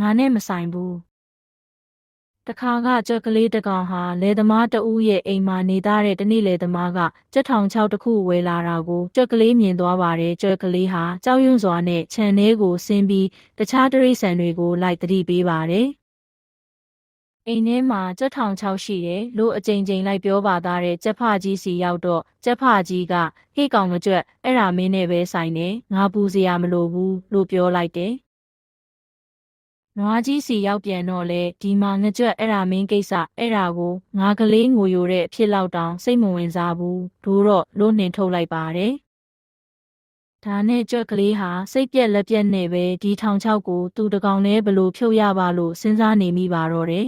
ငါနဲ့မဆိုင်ဘူးတခါကကြွက်ကလေးတစ်ကောင်ဟာလယ်သမားတဦးရဲ့အိမ်မှာနေသားတဲ့တနေ့လယ်သမားကကြက်ထောင်ချောက်တစ်ခုဝယ်လာတာကိုကြွက်ကလေးမြင်သွားပါတယ်ကြွက်ကလေးဟာကြောက်ရွံ့စွာနဲ့ခြံထဲကိုဆင်းပြီးတခြားတရိษံတွေကိုလိုက်သတိပေးပါတယ်အိမ်ထဲမှာကြက်ထောင်ချောက်ရှိတယ်လို့အကြိမ်ကြိမ်လိုက်ပြောပါသားတဲ့ကြက်ဖကြီးစီရောက်တော့ကြက်ဖကြီးကဟေ့ကောင်မကြွက်အဲ့ဒါမင်းနဲ့ပဲဆိုင်နေငါပူစရာမလိုဘူးလို့ပြောလိုက်တယ် နွားကြီးစီရောက်ပြန်တော့လေဒီမှာငကြွက်အဲ့ဒါမင်းကိစ္စအဲ့ဒါကိုငါကလေးငိုယိုတဲ့အဖြစ်လောက်တောင်စိတ်မဝင်စားဘူးဒိုးတော့လို့နှင်ထုတ်လိုက်ပါတယ်ဒါနဲ့ကြွက်ကလေးဟာစိတ်ပြက်လက်ပြက်နဲ့ပဲဒီထောင်ချောက်ကိုသူတကောင်လဲဘလို့ဖြုတ်ရပါလို့စဉ်းစားနေမိပါတော့တယ်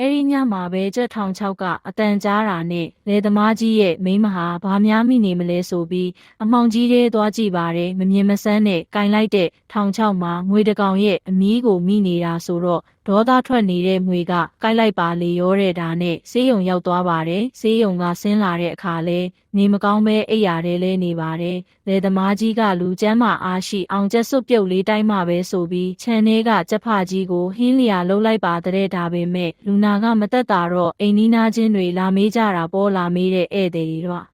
အဲဒီညမှာပဲကြက်ထောင်ချောက်ကအတန်ကြားတာနဲ့လေသမားကြီးရဲ့မိန်းမဟာဘာများမိနေမလဲဆိုပြီးအမောင်ကြီးတဲ့သွားကြည့်ပါတယ်မမြင်မဆန်းနဲ့ကင်လိုက်တဲ့ထောင်ချောက်မှာငွေတကောင်ရဲ့အမီးကိုမိနေတာဆိုတော့ ဒေါသထွက်နေတဲ့ငွေကကိုက်လိုက်ပါလေရောတဲ့ဒါနဲ့ဆေးရုံရောက်သွားပါတယ်ဆေးရုံကဆင်းလာတဲ့အခါလဲနေမကောင်းပဲအိပ်ရာထဲလဲနေပါတယ်လေသမားကြီးကလူကျမ်းမာအားရှိအောင်ကျက်စွပ်ပြုတ်လေးတိုင်းမှပဲဆိုပြီးခြံထဲကကြက်ဖကြီးကိုဟင်းလျာလှုပ်လိုက်ပါတဲ့ဒါပေမဲ့လူနာကမတက်တာတော့အိမ်နီးနားချင်းတွေလာမေးကြတာပေါ်လာမေးတဲ့ဧည့်သည်တွေတော့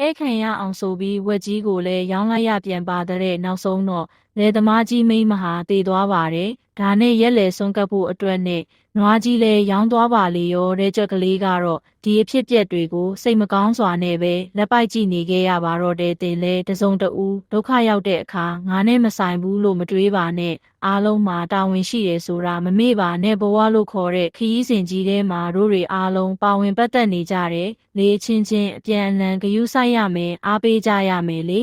အဲခံရအောင်ဆိုပြီးဝက်ကြီးကိုလည်းရောင်းလိုက်ရပြန်ပါတဲ့နောက်ဆုံးတော့လေသမားကြီးမိန်းမဟာတည်သွားပါတယ်ဒါနဲ့ရက်လေဆုံးကပ်ဖို့အတွက်နဲ့နွားကြီးလည်းရောင်းသွားပါလေရောတဲ့ကြက်ကလေးကတော့ဒီအဖြစ်ပြက်တွေကိုစိတ်မကောင်းစွာနဲ့ပဲလက်ပိုက်ကြည့်နေခဲ့ရပါတော့တဲ့တင်လဲတစုံတဦးဒုက္ခရောက်တဲ့အခါငါနဲ့မဆိုင်ဘူးလို့မတွေးပါနဲ့အားလုံးမှာတာဝန်ရှိတယ်ဆိုတာမမေ့ပါနဲ့ဘဝလို့ခေါ်တဲ့ခရီးစဉ်ကြီးထဲမှာတို့တွေအားလုံးပါဝင်ပတ်သက်နေကြတယ်လေချင်းချင်းအပြန်အလှန်ဂယုစိုက်ရမယ်အားပေးကြရမယ်လေ